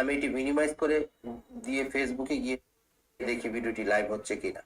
আমি এটি মিনিমাইজ করে দিয়ে ফেসবুকে গিয়ে দেখি ভিডিওটি লাইভ হচ্ছে কিনা।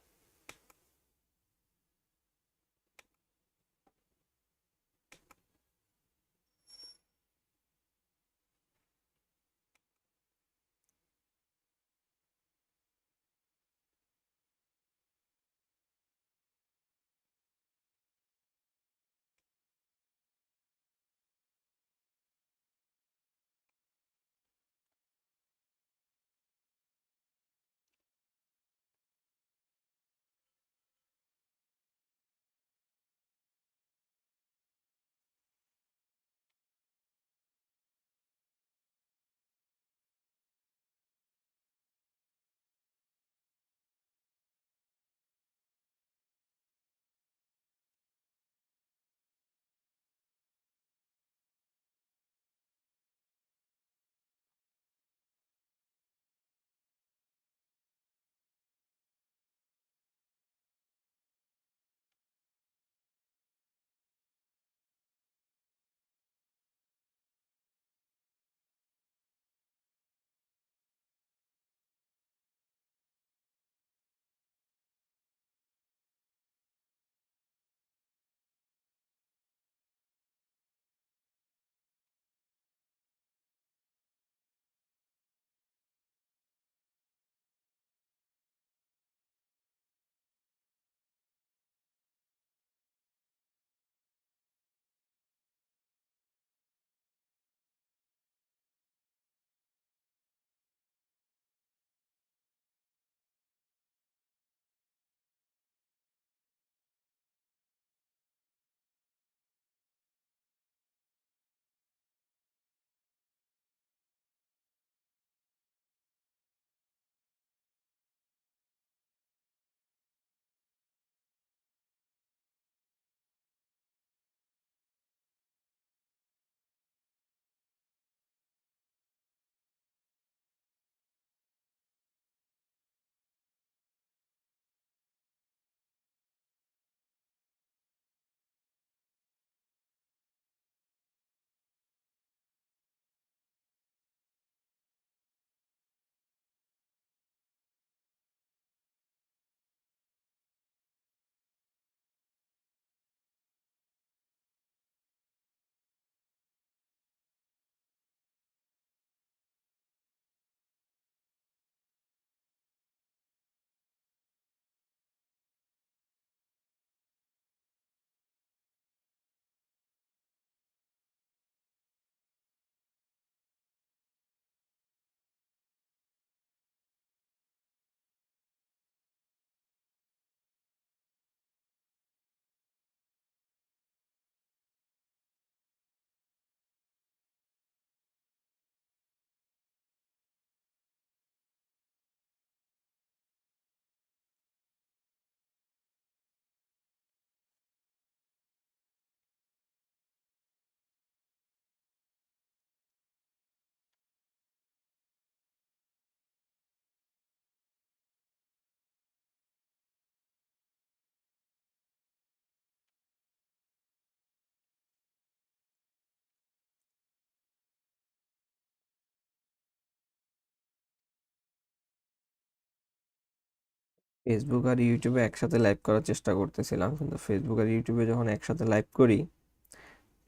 ফেসবুক আর ইউটিউবে একসাথে লাইভ করার চেষ্টা করতেছিলাম। কিন্তু ফেসবুক আর ইউটিউবে যখন একসাথে লাইভ করি,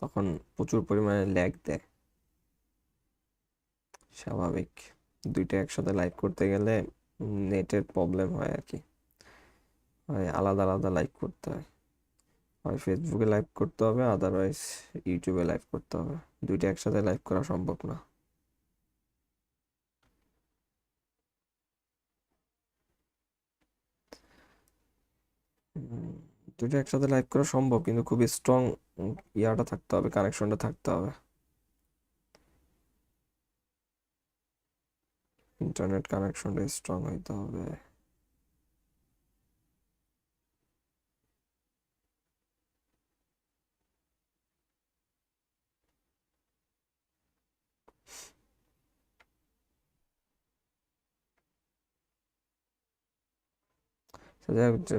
তখন প্রচুর পরিমাণে ল্যাগ দেয়। স্বাভাবিক। দুইটা একসাথে লাইভ করতে গেলে নেটের প্রবলেম হয় আর কি। হয় আলাদা আলাদা লাইভ করতে হয়। হয় ফেসবুকে লাইভ করতে হবে আদারওয়াইজ ইউটিউবে লাইভ করতে হবে। দুইটা একসাথে লাইভ করা সম্ভব না। দুটো একসাথে লাইভ করা সম্ভব, কিন্তু খুব স্ট্রং ইয়াটা থাকতে হবে কানেকশনটা থাকতে হবে। ইন্টারনেট কানেকশনটা স্ট্রং হইতে হবে।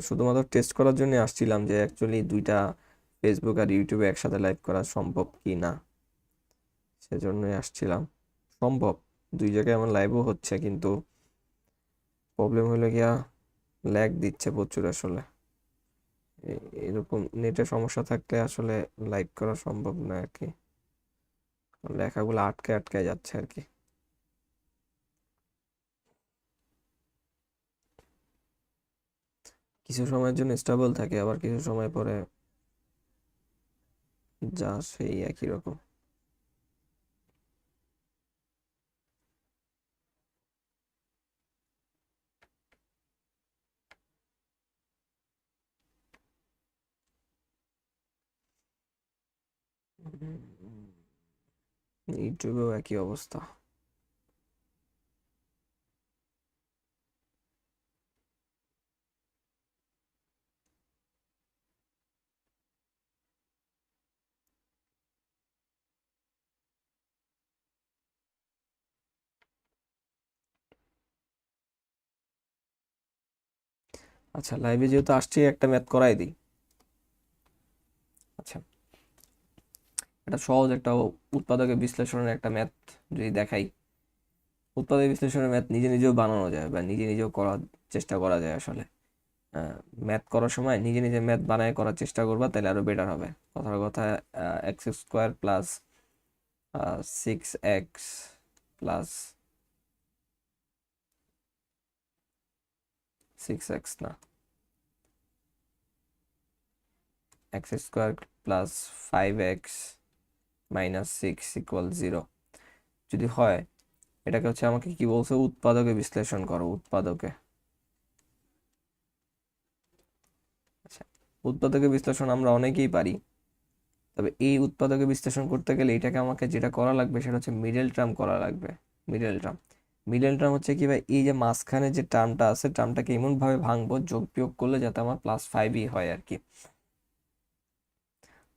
শুধুমাত্র টেস্ট করার জন্য আসছিলাম যে অ্যাকচুয়ালি দুইটা ফেসবুক আর ইউটিউবে একসাথে লাইভ করা সম্ভব কি না। সেজন্যই আসছিলাম। সম্ভব। দুই জায়গায় আমার লাইভও হচ্ছে, কিন্তু প্রবলেম হলো গিয়া ল্যাগ দিচ্ছে প্রচুর আসলে। এরকম নেটে সমস্যা থাকলে আসলে লাইভ করা সম্ভব না আর কি। লেখাগুলো আটকে আটকে যাচ্ছে আর কি। কিছু সময়ের জন্য স্টেবল থাকে, আবার কিছু সময় পরে যা সেই একই রকম। ইউটিউবেও একই অবস্থা। আচ্ছা লাইভে যেহেতু আসছি, একটা ম্যাথ করাই দিই। আচ্ছা এটা সহজ একটা উৎপাদকের বিশ্লেষণের একটা ম্যাথ যদি দেখাই। উৎপাদক বিশ্লেষণের ম্যাথ নিজে নিজেও বানানো যায় বা নিজে নিজেও করার চেষ্টা করা যায় আসলে। ম্যাথ করার সময় নিজে নিজে ম্যাথ বানায় করার চেষ্টা করবা, তাহলে আরও বেটার হবে। কথার কথা x square plus six x plus six x না। X square plus five x minus six equal zero যদি হয়, এটাকে হচ্ছে আমাকে কি বলছে? উৎপাদকে বিশ্লেষণ করো, উৎপাদকে। আচ্ছা উৎপাদকে বিশ্লেষণ আমরা অনেকেই পারি। তবে এই উৎপাদকে বিশ্লেষণ করতে গেলে এটাকে আমাকে যেটা করা লাগবে, সেটা হচ্ছে মিডল টার্ম করা লাগবে। মিডল টার্ম মিডল টার্ম হচ্ছে কি ভাই, এই যে মাঝখানে যে টার্মটা আছে, টার্মটাকে এমন ভাবে ভাঙবো, যোগ বিয়োগ করলে যাতে আমার প্লাস ফাইভই হয় আর কি।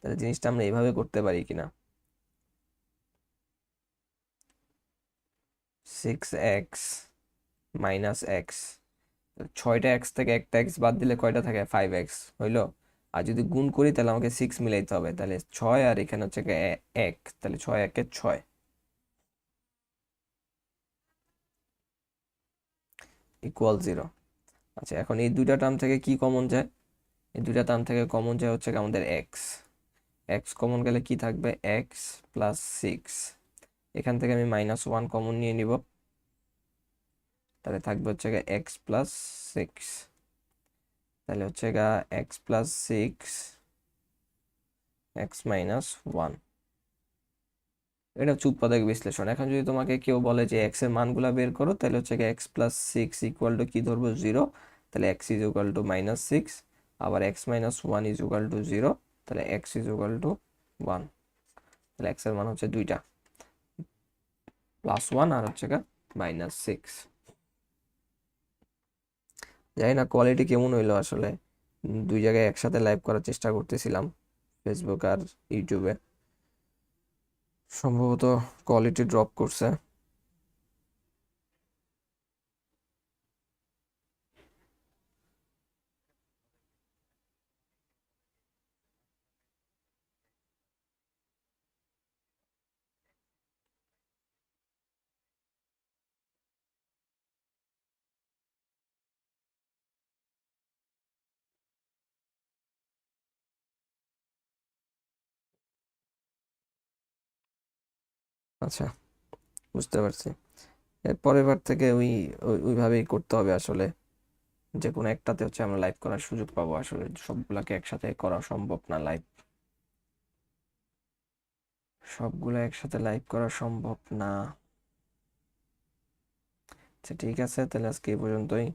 তাহলে জিনিসটা আমরা এইভাবে করতে পারি কিনা? সিক্স এক্স মাইনাস এক্স ছয়টা এক্স থেকে একটা এক্স বাদ দিলে কয়টা থাকে? ফাইভ এক্স হইল? আর যদি গুণ করি তাহলে আমাকে সিক্স মিলাইতে হবে, তাহলে ছয় আর এখানে হচ্ছে এক, তাহলে ছয় একে ছয়। ইকুয়াল জিরো আচ্ছা এখন এই দুইটা টার্ম থেকে কি কমন যায়? এই দুইটা টার্ম থেকে কমন যায় হচ্ছে আমাদের এক্স এক্স কমন গেলে কি থাকবে? এক্স প্লাস সিক্স এখান থেকে আমি মাইনাস ওয়ান কমন নিয়ে নিব। তাহলে থাকবে হচ্ছে গিয়ে এক্স প্লাস সিক্স তাহলে হচ্ছে গা x plus six x minus one এটা হচ্ছে উৎপাদক বিশ্লেষণ। এখন যদি তোমাকে কেউ বলে যে এক্সের মানগুলা বের করো, তাহলে হচ্ছে x plus six equal to কি ধরবো? জিরো তাহলে x is equal to minus six আবার x minus one is equal to zero তাহলে x is equal to one তাহলে এক্সের মান হচ্ছে দুইটা। প্লাস ওয়ান আর হচ্ছে মাইনাস সিক্স জানি না কোয়ালিটি কেমন হইল আসলে। দুই জায়গায় একসাথে লাইভ করার চেষ্টা করতেছিলাম ফেসবুক আর ইউটিউবে সম্ভবত কোয়ালিটি ড্রপ করছে। আচ্ছা বুঝতে পারছি। এর পরের বার থেকে ওই- ওইভাবেই করতে হবে আসলে। যে কোনো একটাতে হচ্ছে আমরা লাইভ করার সুযোগ পাবো আসলে, সবগুলাকে একসাথে করা সম্ভব না লাইভ সবগুলো একসাথে লাইভ করা সম্ভব না। আচ্ছা ঠিক আছে, তাহলে আজকে এই পর্যন্তই।